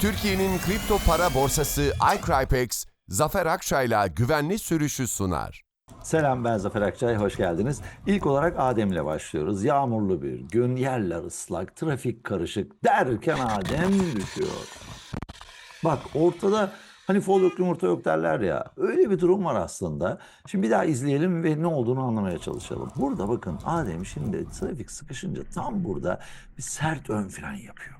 Türkiye'nin kripto para borsası iCrypex, Zafer Akçay'la güvenli sürüşü sunar. Selam ben Zafer Akçay, hoş geldiniz. İlk olarak Adem'le başlıyoruz. Yağmurlu bir gün, yerler ıslak, trafik karışık derken Adem düşüyor. Bak ortada hani fol yok yumurta yok derler ya. Öyle bir durum var aslında. Şimdi bir daha izleyelim ve ne olduğunu anlamaya çalışalım. Burada bakın Adem şimdi trafik sıkışınca tam burada bir sert ön fren yapıyor.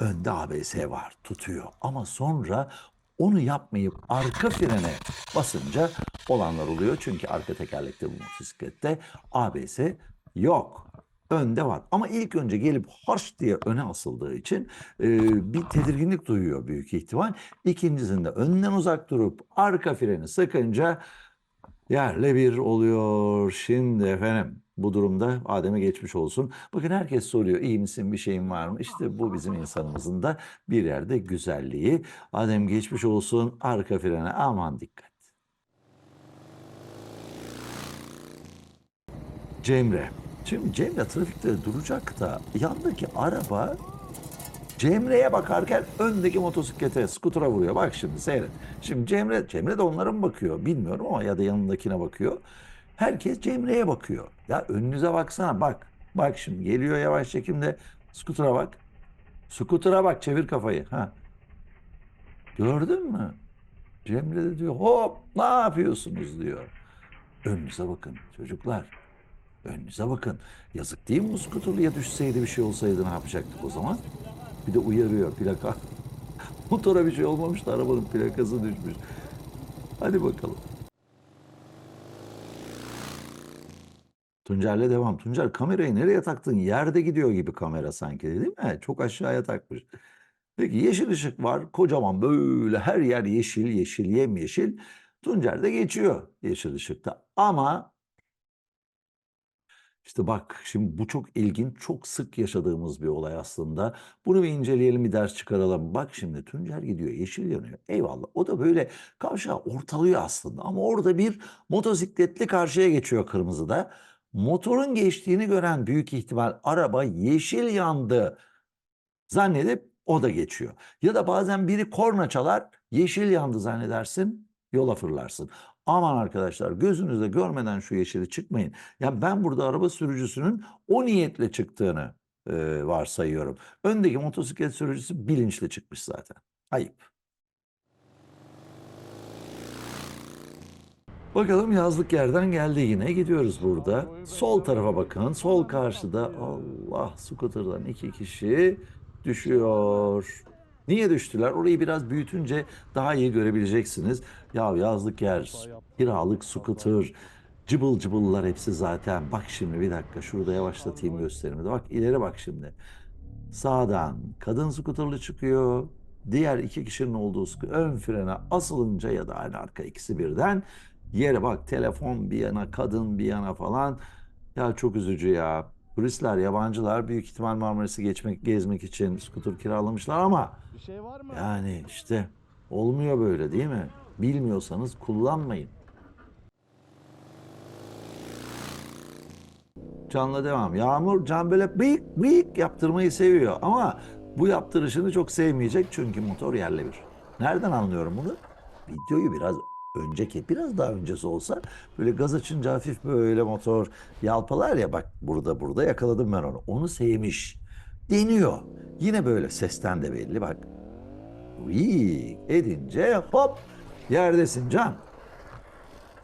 Önde ABS var, tutuyor. Ama sonra onu yapmayıp arka frene basınca olanlar oluyor. Çünkü arka tekerlekte bu motosiklette ABS yok. Önde var. Ama ilk önce gelip harç diye öne asıldığı için e, bir tedirginlik duyuyor büyük ihtimal. İkincisinde önden uzak durup arka freni sıkınca yerle bir oluyor. Şimdi efendim bu durumda Adem'e geçmiş olsun. Bakın herkes soruyor iyi misin bir şeyin var mı? İşte bu bizim insanımızın da bir yerde güzelliği. Adem geçmiş olsun arka frene aman dikkat. Cemre. Şimdi Cemre trafikte duracak da yandaki araba Cemre'ye bakarken öndeki motosiklete, skutura vuruyor. Bak şimdi seyret. Şimdi Cemre, Cemre de onlara mı bakıyor bilmiyorum ama ya da yanındakine bakıyor. Herkes Cemre'ye bakıyor. Ya önünüze baksana bak. Bak şimdi geliyor yavaş çekimde. Skutura bak. Skutura bak çevir kafayı. Ha. Gördün mü? Cemre de diyor hop ne yapıyorsunuz diyor. Önünüze bakın çocuklar. Önünüze bakın. Yazık değil mi bu düşseydi bir şey olsaydı ne yapacaktık o zaman? Bir de uyarıyor plaka. Motora bir şey olmamış da arabanın plakası düşmüş. Hadi bakalım. Tuncer'le devam. Tuncer kamerayı nereye taktın? Yerde gidiyor gibi kamera sanki değil mi? Çok aşağıya takmış. Peki yeşil ışık var. Kocaman böyle her yer yeşil yeşil yemyeşil. Tuncer de geçiyor yeşil ışıkta. Ama işte bak şimdi bu çok ilginç, çok sık yaşadığımız bir olay aslında. Bunu bir inceleyelim, bir ders çıkaralım. Bak şimdi Tuncer gidiyor, yeşil yanıyor. Eyvallah. O da böyle kavşağı ortalıyor aslında. Ama orada bir motosikletli karşıya geçiyor kırmızıda. Motorun geçtiğini gören büyük ihtimal araba yeşil yandı zannedip o da geçiyor. Ya da bazen biri korna çalar, yeşil yandı zannedersin, yola fırlarsın. Aman arkadaşlar gözünüzde görmeden şu yeşili çıkmayın. Ya ben burada araba sürücüsünün o niyetle çıktığını e, varsayıyorum. Öndeki motosiklet sürücüsü bilinçli çıkmış zaten. Ayıp. Bakalım yazlık yerden geldi yine. Gidiyoruz burada. Sol tarafa bakın. Sol karşıda Allah scooter'dan iki kişi düşüyor. Niye düştüler? Orayı biraz büyütünce daha iyi görebileceksiniz. Ya yazlık yer, kiralık scooter, cıbıl cıbıllar hepsi zaten. Bak şimdi bir dakika şurada yavaşlatayım gösterimi de. Bak ileri bak şimdi. Sağdan kadın skuterlı çıkıyor. Diğer iki kişinin olduğu ön frene asılınca ya da aynı arka ikisi birden yere bak telefon bir yana kadın bir yana falan. Ya çok üzücü ya. Turistler, yabancılar büyük ihtimal Marmaris'i geçmek, gezmek için skuter kiralamışlar ama Bir şey var mı? yani işte olmuyor böyle değil mi? Bilmiyorsanız kullanmayın. Canla devam. Yağmur Can böyle bıyık bıyık yaptırmayı seviyor ama bu yaptırışını çok sevmeyecek çünkü motor yerle bir. Nereden anlıyorum bunu? Videoyu biraz önceki, biraz daha öncesi olsa böyle gaz açınca hafif böyle motor yalpalar ya bak burada burada yakaladım ben onu. Onu sevmiş. Deniyor. Yine böyle sesten de belli bak. Vik edince hop yerdesin Can.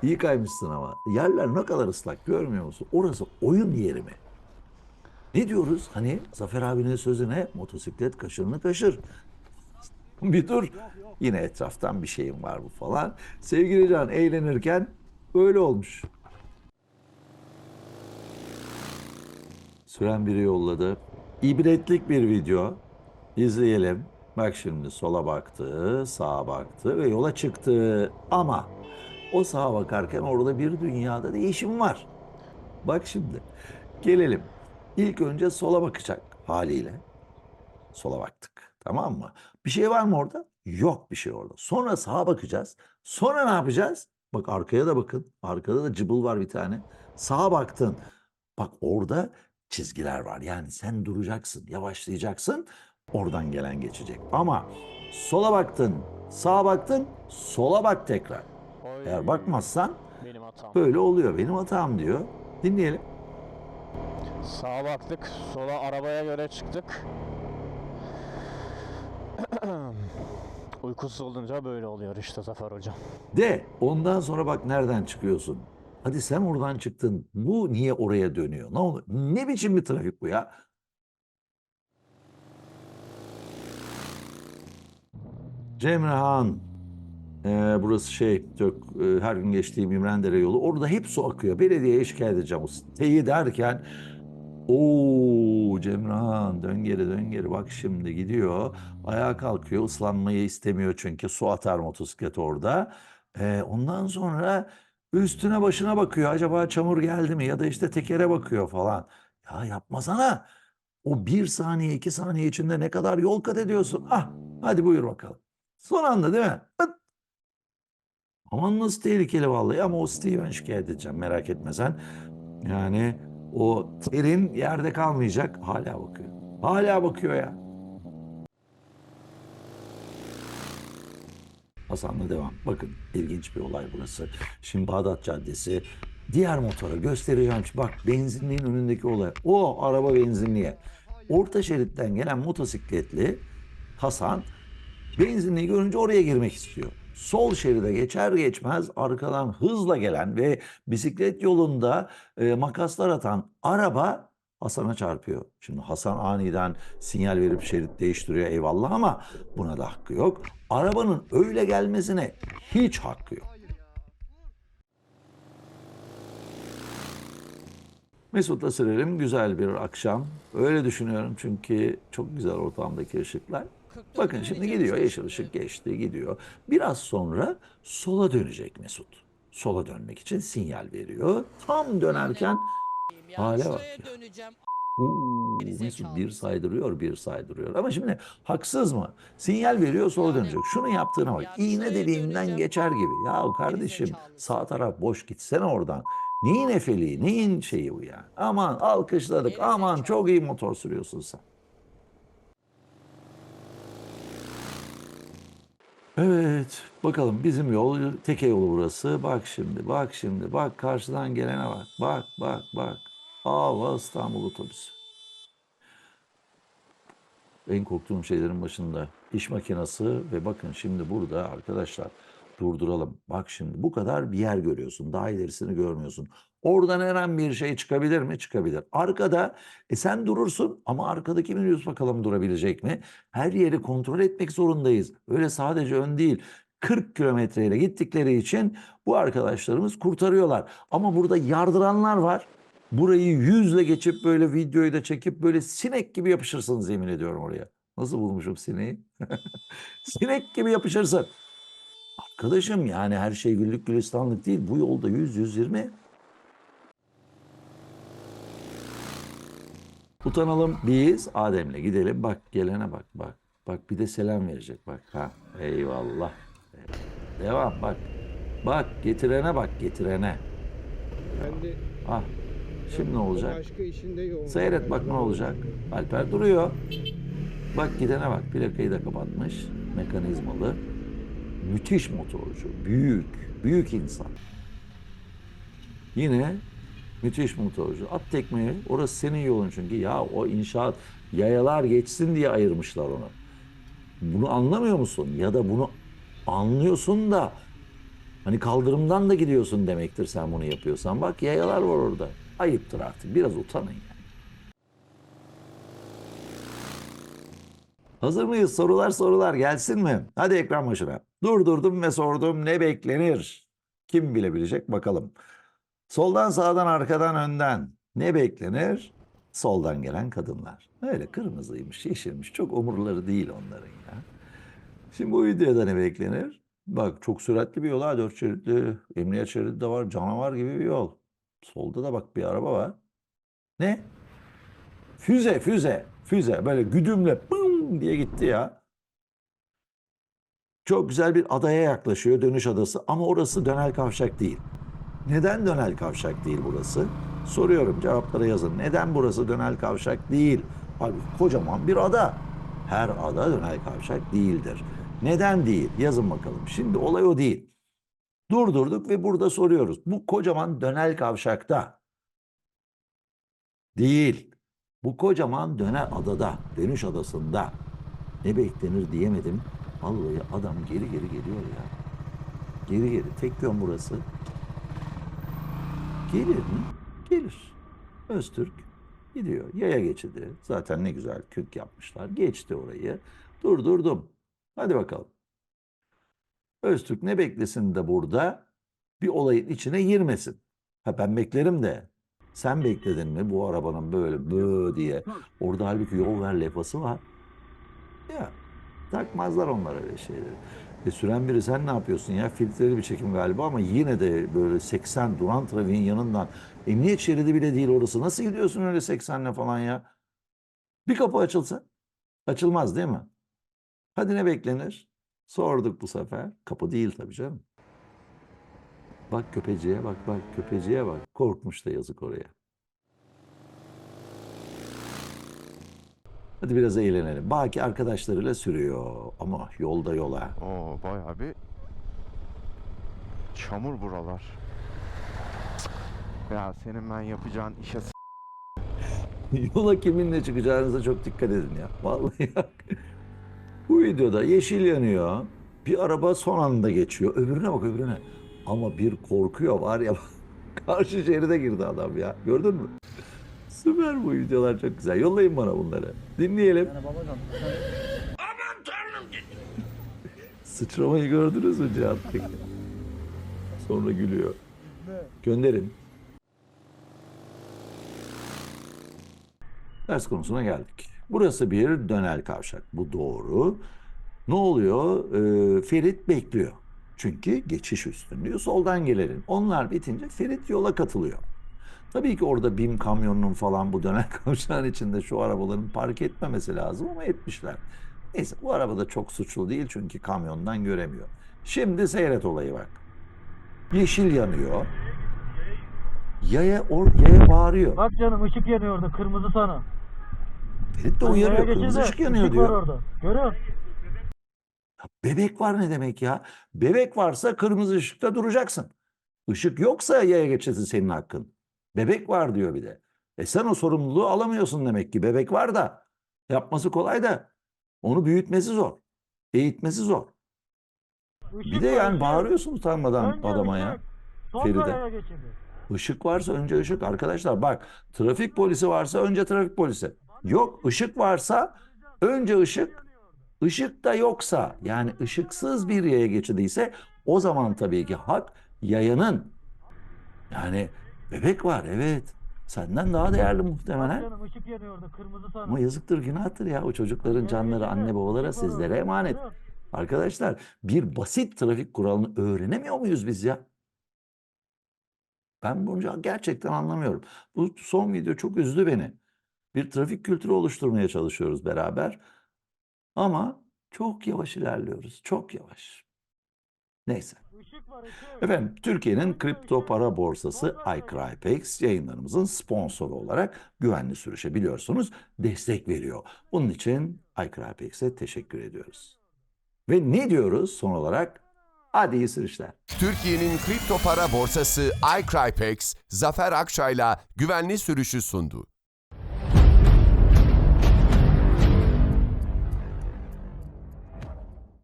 İyi kaymışsın ama. Yerler ne kadar ıslak görmüyor musun? Orası oyun yeri mi? Ne diyoruz? Hani Zafer abinin sözüne motosiklet kaşırını kaşır. bir dur. Yine etraftan bir şeyim var bu falan. Sevgili Can eğlenirken böyle olmuş. Süren biri yolladı. İbretlik bir video. İzleyelim. Bak şimdi sola baktı, sağa baktı ve yola çıktı. Ama o sağa bakarken orada bir dünyada değişim var. Bak şimdi. Gelelim. İlk önce sola bakacak haliyle. Sola baktık. Tamam mı? Bir şey var mı orada? Yok bir şey orada. Sonra sağa bakacağız. Sonra ne yapacağız? Bak arkaya da bakın. Arkada da cıbıl var bir tane. Sağa baktın. Bak orada çizgiler var. Yani sen duracaksın, yavaşlayacaksın. Oradan gelen geçecek. Ama sola baktın, sağa baktın, sola bak tekrar. Oy, Eğer bakmazsan benim hatam. böyle oluyor. Benim hatam diyor. Dinleyelim. Sağa baktık, sola arabaya göre çıktık. Uykusuz olunca böyle oluyor işte Zafer hocam. De ondan sonra bak nereden çıkıyorsun. Hadi sen oradan çıktın. Bu niye oraya dönüyor? Ne olur? Ne biçim bir trafik bu ya? Cemrehan. Ee, burası şey çok e, her gün geçtiğim İmrendere yolu. Orada hep su akıyor. Belediyeye şikayet edeceğim. O siteyi derken Oo Cemrehan dön geri dön geri bak şimdi gidiyor. Ayağa kalkıyor ıslanmayı istemiyor çünkü su atar motosiklet orada. Ee, ondan sonra üstüne başına bakıyor. Acaba çamur geldi mi ya da işte tekere bakıyor falan. Ya yapmasana. O bir saniye iki saniye içinde ne kadar yol kat ediyorsun. Ah hadi buyur bakalım. Son anda değil mi? Pıt. Aman nasıl tehlikeli vallahi ama o siteyi ben şikayet edeceğim merak etme sen. Yani o terin yerde kalmayacak. Hala bakıyor. Hala bakıyor ya. Hasan'la devam. Bakın ilginç bir olay burası. Şimdi Bağdat Caddesi. Diğer motora göstereceğim. Bak benzinliğin önündeki olay. O araba benzinliğe. Orta şeritten gelen motosikletli Hasan benzinliği görünce oraya girmek istiyor. Sol şeride geçer geçmez arkadan hızla gelen ve bisiklet yolunda e, makaslar atan araba Hasan'a çarpıyor. Şimdi Hasan aniden sinyal verip şerit değiştiriyor eyvallah ama buna da hakkı yok. Arabanın öyle gelmesine hiç hakkı yok. Mesut'la sürelim güzel bir akşam. Öyle düşünüyorum çünkü çok güzel ortamdaki ışıklar. Bakın şimdi gidiyor yeşil ışık geçti gidiyor. Biraz sonra sola dönecek Mesut. Sola dönmek için sinyal veriyor. Tam dönerken hale bak ya. Oo, Mesut bir saydırıyor bir saydırıyor. Ama şimdi haksız mı? Sinyal veriyor sola dönecek. Şunu yaptığına bak. İğne deliğinden geçer gibi. Ya kardeşim sağ taraf boş gitsene oradan. Neyin efeliği, neyin şeyi bu ya? Aman alkışladık, aman çok iyi motor sürüyorsun sen. Evet, bakalım bizim yol teke yolu burası. Bak şimdi, bak şimdi, bak karşıdan gelene bak. Bak, bak, bak. Hava İstanbul otobüsü. En korktuğum şeylerin başında iş makinesi ve bakın şimdi burada arkadaşlar durduralım. Bak şimdi bu kadar bir yer görüyorsun. Daha ilerisini görmüyorsun. Oradan her an bir şey çıkabilir mi? Çıkabilir. Arkada e sen durursun ama arkadaki minibüs bakalım durabilecek mi? Her yeri kontrol etmek zorundayız. Öyle sadece ön değil. 40 kilometreyle gittikleri için bu arkadaşlarımız kurtarıyorlar. Ama burada yardıranlar var. Burayı yüzle geçip böyle videoyu da çekip böyle sinek gibi yapışırsınız yemin ediyorum oraya. Nasıl bulmuşum sineği? sinek gibi yapışırsın. Arkadaşım yani her şey güllük gülistanlık değil. Bu yolda 100-120. Utanalım biz Adem'le gidelim. Bak gelene bak bak. Bak bir de selam verecek bak. Ha eyvallah. Devam bak. Bak getirene bak getirene. Ben de Ah şimdi ne olacak? başka işinde yoğun. Seyret bak ne olacak. Alper duruyor. Bak gidene bak plakayı da kapatmış. Mekanizmalı. Müthiş motorcu. Büyük. Büyük insan. Yine müthiş motorcu. At tekmeyi. Orası senin yolun çünkü. Ya o inşaat yayalar geçsin diye ayırmışlar onu. Bunu anlamıyor musun? Ya da bunu anlıyorsun da hani kaldırımdan da gidiyorsun demektir sen bunu yapıyorsan. Bak yayalar var orada. Ayıptır artık. Biraz utanın ya. Hazır mıyız? Sorular sorular gelsin mi? Hadi ekran başına. Durdurdum ve sordum ne beklenir? Kim bilebilecek bakalım. Soldan sağdan arkadan önden ne beklenir? Soldan gelen kadınlar. Öyle kırmızıymış, yeşilmiş. Çok umurları değil onların ya. Şimdi bu videoda ne beklenir? Bak çok süratli bir yol ha. Dört şeritli, emniyet şeridi de var. Canavar gibi bir yol. Solda da bak bir araba var. Ne? Füze, füze, füze. Böyle güdümle pım diye gitti ya. Çok güzel bir adaya yaklaşıyor, dönüş adası. Ama orası dönel kavşak değil. Neden dönel kavşak değil burası? Soruyorum, cevapları yazın. Neden burası dönel kavşak değil? Abi kocaman bir ada. Her ada dönel kavşak değildir. Neden değil? Yazın bakalım. Şimdi olay o değil. Durdurduk ve burada soruyoruz. Bu kocaman dönel kavşakta değil. Bu kocaman dönel adada, dönüş adasında ne beklenir diyemedim. Vallahi adam geri geri geliyor ya. Geri geri. Tek yön burası. Gelir mi? Gelir. Öztürk gidiyor. Yaya geçidi. Zaten ne güzel kök yapmışlar. Geçti orayı. Durdurdum. Hadi bakalım. Öztürk ne beklesin de burada bir olayın içine girmesin. Ha ben beklerim de. Sen bekledin mi bu arabanın böyle bö diye. Orada halbuki yol ver levhası var. Ya takmazlar onlar öyle şeyleri. E süren biri sen ne yapıyorsun ya? Filtreli bir çekim galiba ama yine de böyle 80 duran trafiğin yanından. Emniyet şeridi bile değil orası. Nasıl gidiyorsun öyle 80'le falan ya? Bir kapı açılsa? Açılmaz değil mi? Hadi ne beklenir? Sorduk bu sefer. Kapı değil tabii canım. Bak köpeciye bak bak köpeciye bak. Korkmuş da yazık oraya. Hadi biraz eğlenelim. Baki arkadaşlarıyla sürüyor. Ama yolda yola. Oo bayağı bir çamur buralar. Ya senin ben yapacağın işe s- Yola kiminle çıkacağınıza çok dikkat edin ya. Vallahi ya. Bu videoda yeşil yanıyor. Bir araba son anda geçiyor. Öbürüne bak öbürüne. Ama bir korkuyor var ya. Karşı şeride girdi adam ya. Gördün mü? Süper bu videolar çok güzel. Yollayın bana bunları. Dinleyelim. Sıçramayı gördünüz mü Cihat Peki? Sonra gülüyor. Gönderin. Ders konusuna geldik. Burası bir dönel kavşak. Bu doğru. Ne oluyor? Ee, Ferit bekliyor. Çünkü geçiş üstünlüğü soldan gelelim. Onlar bitince Ferit yola katılıyor. Tabii ki orada BİM kamyonunun falan bu dönel kavşağın içinde şu arabaların park etmemesi lazım ama etmişler. Neyse bu araba da çok suçlu değil çünkü kamyondan göremiyor. Şimdi seyret olayı bak. Yeşil yanıyor. Yaya, or, yaya bağırıyor. Bak canım ışık yanıyor orada kırmızı sana. Ferit de uyarıyor. Kırmızı ışık yanıyor var diyor. orada. Görüyor musun? Bebek var ne demek ya? Bebek varsa kırmızı ışıkta duracaksın. Işık yoksa yaya geçesi senin hakkın. Bebek var diyor bir de. E sen o sorumluluğu alamıyorsun demek ki. Bebek var da yapması kolay da onu büyütmesi zor. Eğitmesi zor. Bir de yani bağırıyorsun utanmadan adama ya. Feride. Işık varsa önce ışık arkadaşlar. Bak trafik polisi varsa önce trafik polisi. Yok ışık varsa önce ışık. Işık da yoksa yani ışıksız bir yaya geçidiyse o zaman tabii ki hak yayanın. Yani bebek var evet. Senden daha değerli muhtemelen. canım ışık yanıyor orada kırmızı sana. Ama yazıktır günahtır ya o çocukların canları anne babalara sizlere emanet. Arkadaşlar bir basit trafik kuralını öğrenemiyor muyuz biz ya? Ben bunu gerçekten anlamıyorum. Bu son video çok üzdü beni. Bir trafik kültürü oluşturmaya çalışıyoruz beraber. Ama çok yavaş ilerliyoruz. Çok yavaş. Neyse. Işık var ışık. Efendim Türkiye'nin kripto para borsası iCrypex yayınlarımızın sponsoru olarak güvenli sürüşe biliyorsunuz destek veriyor. Bunun için iCrypex'e teşekkür ediyoruz. Ve ne diyoruz son olarak? Hadi iyi sürüşler. Türkiye'nin kripto para borsası iCrypex, Zafer Akçay'la güvenli sürüşü sundu.